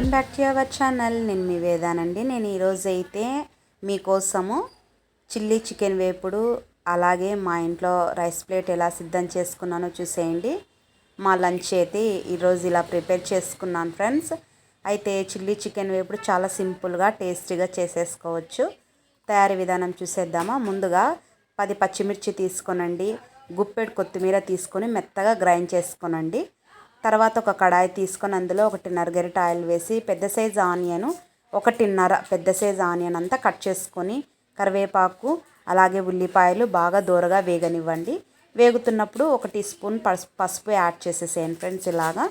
Welcome back to our channel. నేను మీ వేదానండి. నేను ఈరోజు అయితే మీకోసము చిల్లీ చికెన్ వేపుడు అలాగే మా ఇంట్లో రైస్ ప్లేట్ ఎలా సిద్ధం చేసుకున్నానో చూసేయండి. మా లంచ్ అయితే ఈరోజు ఇలా ప్రిపేర్ చేసుకున్నాను ఫ్రెండ్స్. అయితే చిల్లీ చికెన్ వేపుడు చాలా సింపుల్గా టేస్టీగా చేసేసుకోవచ్చు. తయారీ విధానం చూసేద్దామా? ముందుగా పది పచ్చిమిర్చి తీసుకోనండి. గుప్పెడు కొత్తిమీర తీసుకొని మెత్తగా గ్రైండ్ చేసుకోనండి. తర్వాత ఒక కడాయి తీసుకొని అందులో ఒకటిన్నర గరిట ఆయిల్ వేసి పెద్ద సైజ్ ఆనియన్ ఒకటిన్నర పెద్ద సైజ్ ఆనియన్ అంతా కట్ చేసుకొని కరివేపాకు అలాగే ఉల్లిపాయలు బాగా దూరగా వేగనివ్వండి. వేగుతున్నప్పుడు ఒక టీ స్పూన్ పసుపు యాడ్ చేసేసేయండి ఫ్రెండ్స్ ఇలాగా.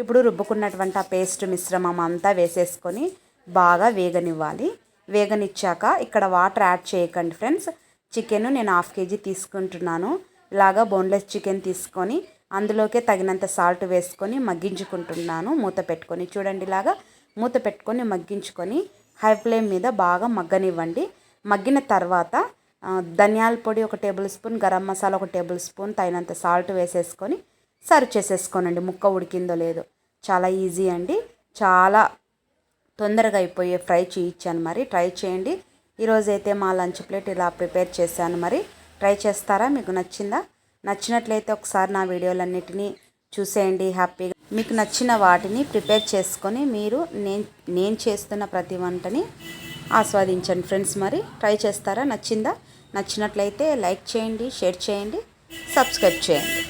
ఇప్పుడు రుబ్బుకున్నటువంటి ఆ పేస్ట్ మిశ్రమం అంతా వేసేసుకొని బాగా వేగనివ్వాలి. వేగనిచ్చాక ఇక్కడ వాటర్ యాడ్ చేయకండి ఫ్రెండ్స్. చికెన్ నేను హాఫ్ కేజీ తీసుకుంటున్నాను. ఇలాగా బోన్లెస్ చికెన్ తీసుకొని అందులోకే తగినంత సాల్ట్ వేసుకొని మగ్గించుకుంటున్నాను. మూత పెట్టుకొని చూడండి ఇలాగా మూత పెట్టుకొని మగ్గించుకొని హై ఫ్లేమ్ మీద బాగా మగ్గనివ్వండి. మగ్గిన తర్వాత ధనియాల పొడి ఒక టేబుల్ స్పూన్ గరం మసాలా ఒక టేబుల్ స్పూన్ తగినంత సాల్ట్ వేసేసుకొని సర్వ్ చేసేసుకోనండి. ముక్క ఉడికిందో లేదో. చాలా ఈజీ అండి. చాలా తొందరగా అయిపోయే ఫ్రై చేయించాను మరి. ట్రై చేయండి. ఈరోజైతే మా లంచ్ ప్లేట్ ఇలా ప్రిపేర్ చేశాను మరి. ట్రై చేస్తారా? మీకు నచ్చిందా? నచ్చినట్లయితే ఒకసారి నా వీడియోలన్నిటినీ చూసేయండి హ్యాపీగా. మీకు నచ్చిన వాటిని ప్రిపేర్ చేసుకొని మీరు నేను నేను చేస్తున్న ప్రతి వంటని ఆస్వాదించండి ఫ్రెండ్స్ మరి. ట్రై చేస్తారా? నచ్చిందా? నచ్చినట్లయితే లైక్ చేయండి షేర్ చేయండి సబ్స్క్రైబ్ చేయండి.